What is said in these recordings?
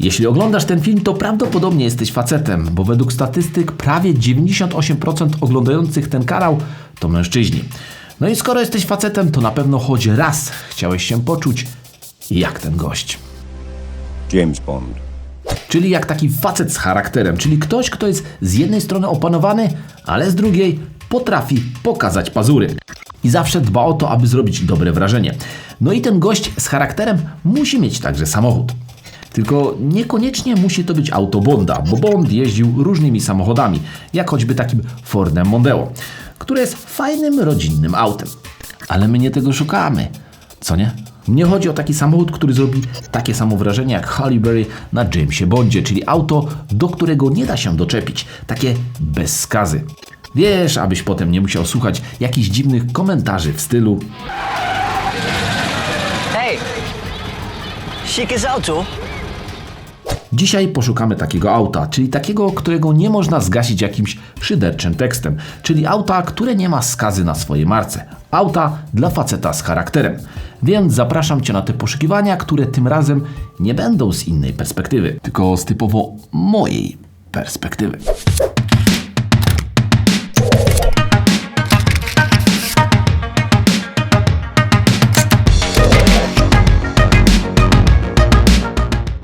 Jeśli oglądasz ten film, to prawdopodobnie jesteś facetem, bo według statystyk prawie 98% oglądających ten kanał to mężczyźni. No i skoro jesteś facetem, to na pewno choć raz chciałeś się poczuć jak ten gość. James Bond. Czyli jak taki facet z charakterem, czyli ktoś, kto jest z jednej strony opanowany, ale z drugiej potrafi pokazać pazury. I zawsze dba o to, aby zrobić dobre wrażenie. No i ten gość z charakterem musi mieć także samochód. Tylko niekoniecznie musi to być auto Bonda, bo Bond jeździł różnymi samochodami, jak choćby takim Fordem Mondeo, które jest fajnym rodzinnym autem. Ale my nie tego szukamy, co nie? Mnie chodzi o taki samochód, który zrobi takie samo wrażenie jak Halle Berry na Jamesie Bondzie, czyli auto, do którego nie da się doczepić, takie bez skazy. Wiesz, abyś potem nie musiał słuchać jakichś dziwnych komentarzy w stylu Hey, chic auto. Dzisiaj poszukamy takiego auta, czyli takiego, którego nie można zgasić jakimś szyderczym tekstem, czyli auta, które nie ma skazy na swojej marce. Auta dla faceta z charakterem. Więc zapraszam Cię na te poszukiwania, które tym razem nie będą z innej perspektywy, tylko z typowo mojej perspektywy.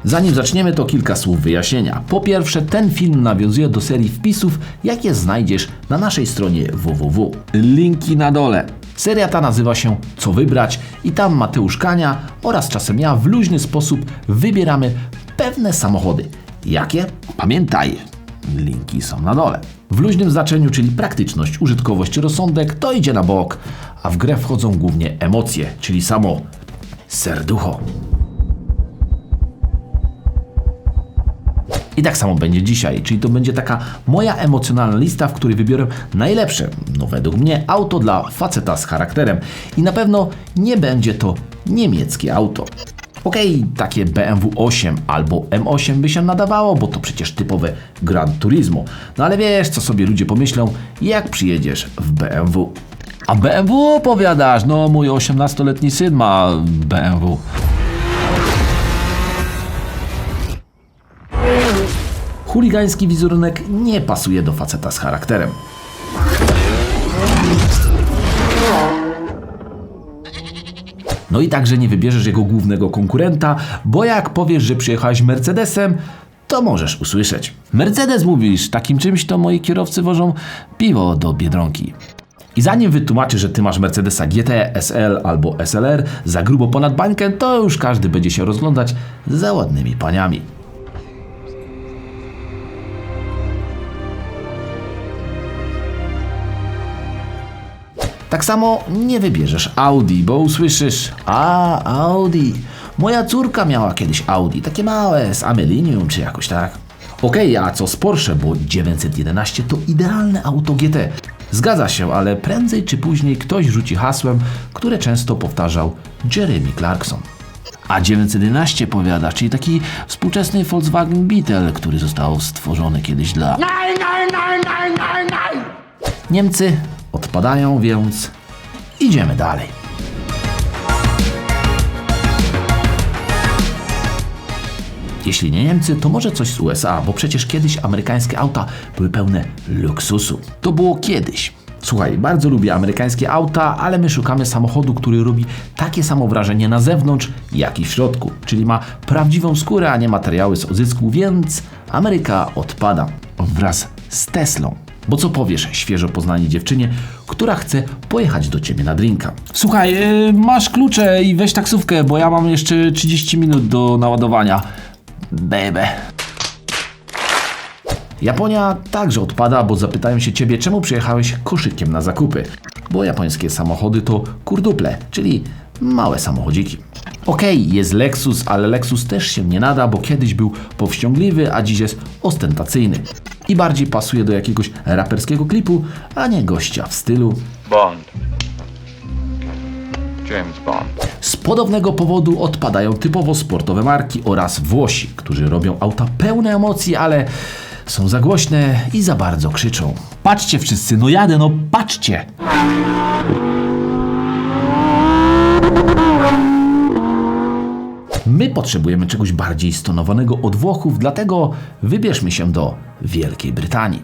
Zanim zaczniemy, to kilka słów wyjaśnienia. Po pierwsze, ten film nawiązuje do serii wpisów, jakie znajdziesz na naszej stronie www. Linki na dole. Seria ta nazywa się Co wybrać i tam Mateusz Kania oraz czasem ja w luźny sposób wybieramy pewne samochody. Jakie? Pamiętaj, linki są na dole. W luźnym znaczeniu, czyli praktyczność, użytkowość rozsądek, to idzie na bok, a w grę wchodzą głównie emocje, czyli samo serducho. I tak samo będzie dzisiaj, czyli to będzie taka moja emocjonalna lista, w której wybiorę najlepsze, no według mnie, auto dla faceta z charakterem. I na pewno nie będzie to niemieckie auto. Okej, takie BMW 8 albo M8 by się nadawało, bo to przecież typowe Gran Turismo. No ale wiesz, co sobie ludzie pomyślą, jak przyjedziesz w BMW. A BMW opowiadasz? No, mój 18-letni syn ma BMW. Chuligański wizerunek nie pasuje do faceta z charakterem. No i także nie wybierzesz jego głównego konkurenta, bo jak powiesz, że przyjechałeś Mercedesem, to możesz usłyszeć. Mercedes mówisz, takim czymś to moi kierowcy wożą piwo do Biedronki. I zanim wytłumaczy, że ty masz Mercedesa GT, SL albo SLR za grubo ponad bańkę, to już każdy będzie się rozglądać za ładnymi paniami. Tak samo nie wybierzesz Audi, bo usłyszysz A, Audi. Moja córka miała kiedyś Audi, takie małe, z Amelinium czy jakoś tak. Okej, a co z Porsche, bo 911 to idealne auto GT. Zgadza się, ale prędzej czy później ktoś rzuci hasłem, które często powtarzał Jeremy Clarkson. A 911 powiada, czyli taki współczesny Volkswagen Beetle, który został stworzony kiedyś dla... Niemcy odpadają, więc idziemy dalej. Jeśli nie Niemcy, to może coś z USA, bo przecież kiedyś amerykańskie auta były pełne luksusu. To było kiedyś. Słuchaj, bardzo lubię amerykańskie auta, ale my szukamy samochodu, który robi takie samo wrażenie na zewnątrz, jak i w środku. Czyli ma prawdziwą skórę, a nie materiały z odzysku, więc Ameryka odpada wraz z Teslą. Bo co powiesz świeżo poznanej dziewczynie, która chce pojechać do ciebie na drinka? Słuchaj, yy, masz klucze i weź taksówkę, bo ja mam jeszcze 30 minut do naładowania. Bebe. Japonia także odpada, bo zapytają się ciebie, czemu przyjechałeś koszykiem na zakupy. Bo japońskie samochody to kurduple, czyli małe samochodziki. Okej, jest Lexus, ale Lexus też się nie nada, bo kiedyś był powściągliwy, a dziś jest ostentacyjny. I bardziej pasuje do jakiegoś raperskiego klipu, a nie gościa w stylu. Bond. James Bond. Z podobnego powodu odpadają typowo sportowe marki oraz Włosi, którzy robią auta pełne emocji, ale są za głośne i za bardzo krzyczą. Patrzcie wszyscy, no jadę, no patrzcie! My potrzebujemy czegoś bardziej stonowanego od Włochów, dlatego wybierzmy się do Wielkiej Brytanii.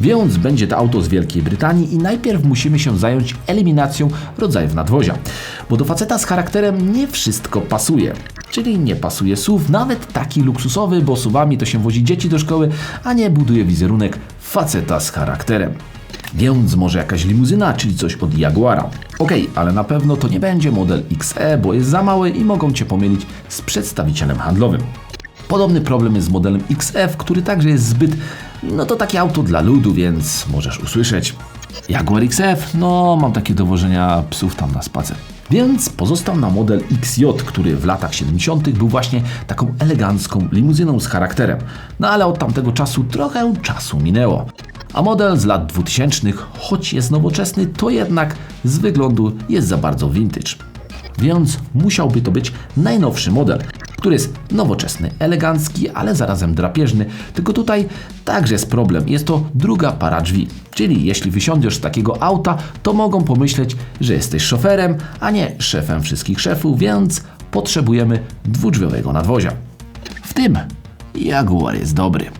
Więc będzie to auto z Wielkiej Brytanii i najpierw musimy się zająć eliminacją rodzajów nadwozia. Bo do faceta z charakterem nie wszystko pasuje. Czyli nie pasuje SUV, nawet taki luksusowy, bo SUVami to się wozi dzieci do szkoły, a nie buduje wizerunek faceta z charakterem. Więc może jakaś limuzyna, czyli coś od Jaguara. Okej, ale na pewno to nie będzie model XE, bo jest za mały i mogą Cię pomylić z przedstawicielem handlowym. Podobny problem jest z modelem XF, który także jest zbyt, no to takie auto dla ludu, więc możesz usłyszeć Jaguar XF, no mam takie dowożenia psów tam na spacer. Więc pozostał na model XJ, który w latach 70. był właśnie taką elegancką limuzyną z charakterem. No ale od tamtego czasu trochę czasu minęło. A model z lat 2000, choć jest nowoczesny, to jednak z wyglądu jest za bardzo vintage. Więc musiałby to być najnowszy model, który jest nowoczesny, elegancki, ale zarazem drapieżny. Tylko tutaj także jest problem. Jest to druga para drzwi. Czyli jeśli wysiądziesz z takiego auta, to mogą pomyśleć, że jesteś szoferem, a nie szefem wszystkich szefów, więc potrzebujemy dwudrzwiowego nadwozia. W tym Jaguar jest dobry.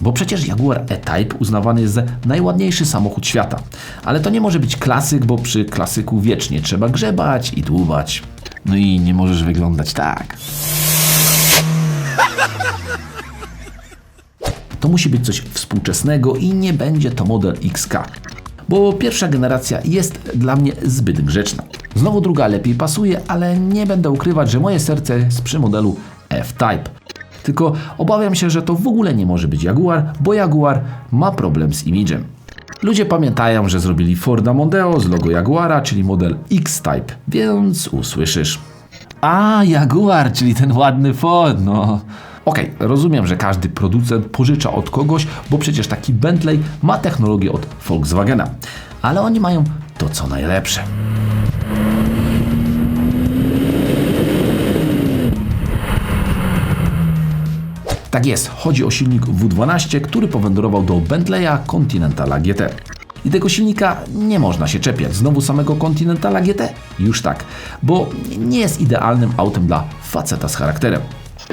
Bo przecież Jaguar E-Type uznawany jest za najładniejszy samochód świata. Ale to nie może być klasyk, bo przy klasyku wiecznie trzeba grzebać i dłubać. No i nie możesz wyglądać tak. To musi być coś współczesnego i nie będzie to model XK. Bo pierwsza generacja jest dla mnie zbyt grzeczna. Znowu druga lepiej pasuje, ale nie będę ukrywać, że moje serce jest przy modelu F-Type. Tylko obawiam się, że to w ogóle nie może być Jaguar, bo Jaguar ma problem z imidżem. Ludzie pamiętają, że zrobili Forda Mondeo z logo Jaguara, czyli model X-Type, więc usłyszysz. A, Jaguar, czyli ten ładny Ford, no. Okej, rozumiem, że każdy producent pożycza od kogoś, bo przecież taki Bentley ma technologię od Volkswagena. Ale oni mają to co najlepsze. Tak jest, chodzi o silnik W12, który powędrował do Bentleya Continentala GT. I tego silnika nie można się czepiać. Znowu samego Continentala GT? Już tak, bo nie jest idealnym autem dla faceta z charakterem.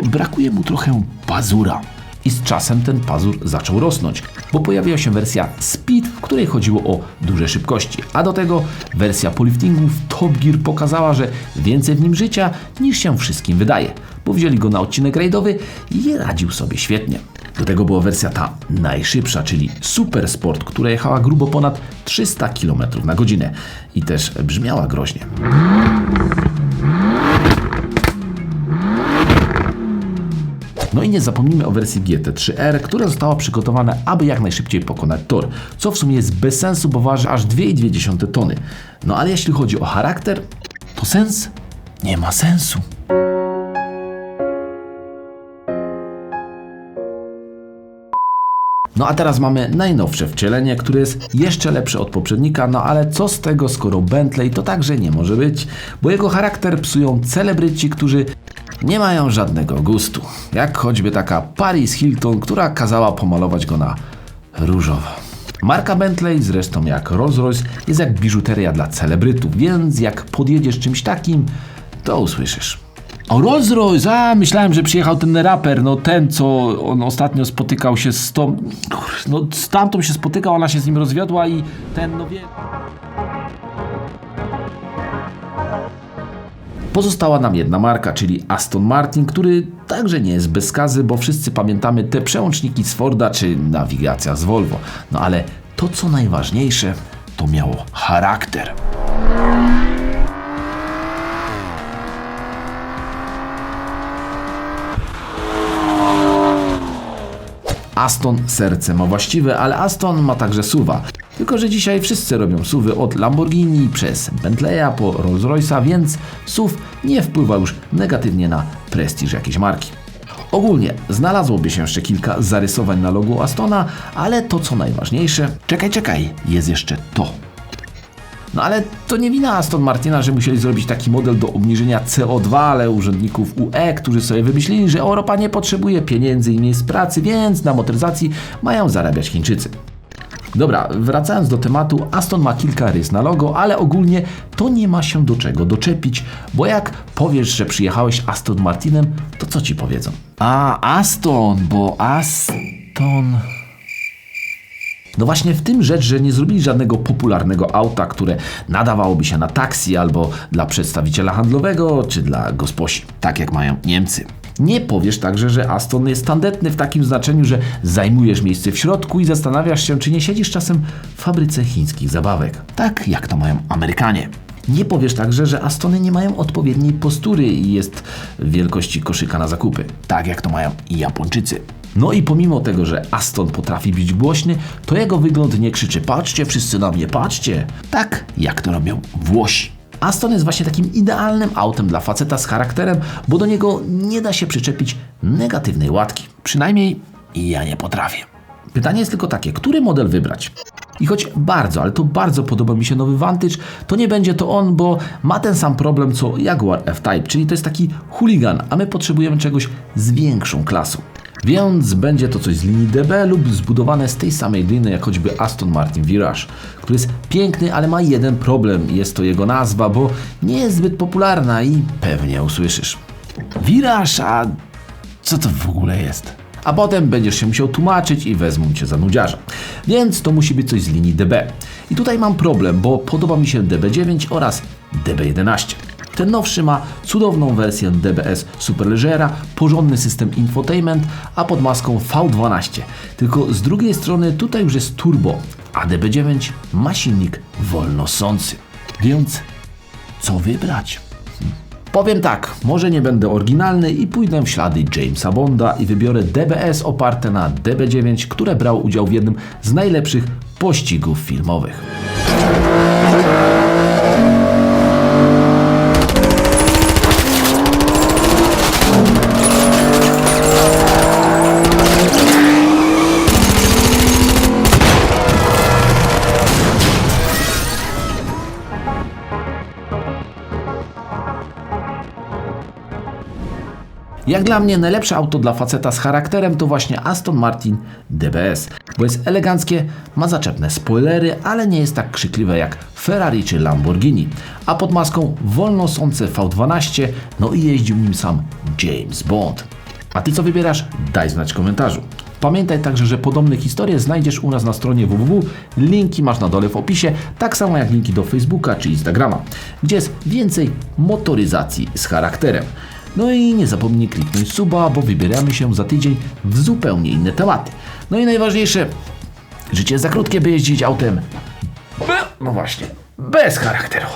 Brakuje mu trochę pazura. I z czasem ten pazur zaczął rosnąć, bo pojawiła się wersja Speed, w której chodziło o duże szybkości, a do tego wersja po liftingu w Top Gear pokazała, że więcej w nim życia niż się wszystkim wydaje, bo wzięli go na odcinek rajdowy i radził sobie świetnie. Do tego była wersja ta najszybsza, czyli Super Sport, która jechała grubo ponad 300 km na godzinę i też brzmiała groźnie. No i nie zapomnijmy o wersji GT3R, która została przygotowana, aby jak najszybciej pokonać tor, co w sumie jest bez sensu, bo waży aż 2,2 tony. No ale jeśli chodzi o charakter, to sens nie ma sensu. No a teraz mamy najnowsze wcielenie, które jest jeszcze lepsze od poprzednika, no ale co z tego, skoro Bentley to także nie może być, bo jego charakter psują celebryci, którzy nie mają żadnego gustu. Jak choćby taka Paris Hilton, która kazała pomalować go na różowo. Marka Bentley, zresztą jak Rolls-Royce, jest jak biżuteria dla celebrytów, więc jak podjedziesz czymś takim, to usłyszysz. O Rolls-Royce, a myślałem, że przyjechał ten raper, no ten, co on ostatnio spotykał się z tą, no z tamtą się spotykał, ona się z nim rozwiodła i ten, no wie... Pozostała nam jedna marka, czyli Aston Martin, który także nie jest bez skazy, bo wszyscy pamiętamy te przełączniki z Forda czy nawigacja z Volvo. No ale to co najważniejsze, to miało charakter. Aston serce ma właściwe, ale Aston ma także suwa. Tylko, że dzisiaj wszyscy robią suwy od Lamborghini przez Bentleya po Rolls-Royce'a, więc SUV nie wpływa już negatywnie na prestiż jakiejś marki. Ogólnie znalazłoby się jeszcze kilka zarysowań na logo Astona, ale to co najważniejsze, czekaj, czekaj, jest jeszcze to. No ale to nie wina Aston Martina, że musieli zrobić taki model do obniżenia CO2, ale urzędników UE, którzy sobie wymyślili, że Europa nie potrzebuje pieniędzy i miejsc pracy, więc na motoryzacji mają zarabiać Chińczycy. Dobra, wracając do tematu, Aston ma kilka rys na logo, ale ogólnie to nie ma się do czego doczepić, bo jak powiesz, że przyjechałeś Aston Martinem, to co ci powiedzą? A, Aston, bo Aston... No właśnie w tym rzecz, że nie zrobili żadnego popularnego auta, które nadawałoby się na taksi albo dla przedstawiciela handlowego, czy dla gosposi, tak jak mają Niemcy. Nie powiesz także, że Aston jest tandetny w takim znaczeniu, że zajmujesz miejsce w środku i zastanawiasz się, czy nie siedzisz czasem w fabryce chińskich zabawek, tak jak to mają Amerykanie. Nie powiesz także, że Astony nie mają odpowiedniej postury i jest wielkości koszyka na zakupy, tak jak to mają i Japończycy. No i pomimo tego, że Aston potrafi być głośny, to jego wygląd nie krzyczy patrzcie wszyscy na mnie, patrzcie, tak jak to robią Włosi. Aston jest właśnie takim idealnym autem dla faceta z charakterem, bo do niego nie da się przyczepić negatywnej łatki. Przynajmniej ja nie potrafię. Pytanie jest tylko takie, który model wybrać? I choć bardzo, ale to bardzo podoba mi się nowy Vantage, to nie będzie to on, bo ma ten sam problem co Jaguar F-Type, czyli to jest taki chuligan, a my potrzebujemy czegoś z większą klasą. Więc będzie to coś z linii DB lub zbudowane z tej samej gliny jak choćby Aston Martin Virage, który jest piękny, ale ma jeden problem. Jest to jego nazwa, bo nie jest zbyt popularna i pewnie usłyszysz. Virage, a co to w ogóle jest? A potem będziesz się musiał tłumaczyć i wezmą cię za nudziarza. Więc to musi być coś z linii DB. I tutaj mam problem, bo podoba mi się DB9 oraz DB11. Ten nowszy ma cudowną wersję DBS Superleggera, porządny system infotainment, a pod maską V12. Tylko z drugiej strony tutaj już jest turbo, a DB9 ma silnik wolnosący. Więc co wybrać? Powiem tak, może nie będę oryginalny i pójdę w ślady Jamesa Bonda i wybiorę DBS oparte na DB9, które brał udział w jednym z najlepszych pościgów filmowych. Jak dla mnie najlepsze auto dla faceta z charakterem to właśnie Aston Martin DBS, bo jest eleganckie, ma zaczepne spoilery, ale nie jest tak krzykliwe jak Ferrari czy Lamborghini, a pod maską wolno sące V12, no i jeździł nim sam James Bond. A ty co wybierasz? Daj znać w komentarzu. Pamiętaj także, że podobne historie znajdziesz u nas na stronie www. Linki masz na dole w opisie, tak samo jak linki do Facebooka czy Instagrama, gdzie jest więcej motoryzacji z charakterem. No i nie zapomnij kliknąć suba, bo wybieramy się za tydzień w zupełnie inne tematy. No i najważniejsze, życie jest za krótkie, by jeździć autem. No właśnie, bez charakteru.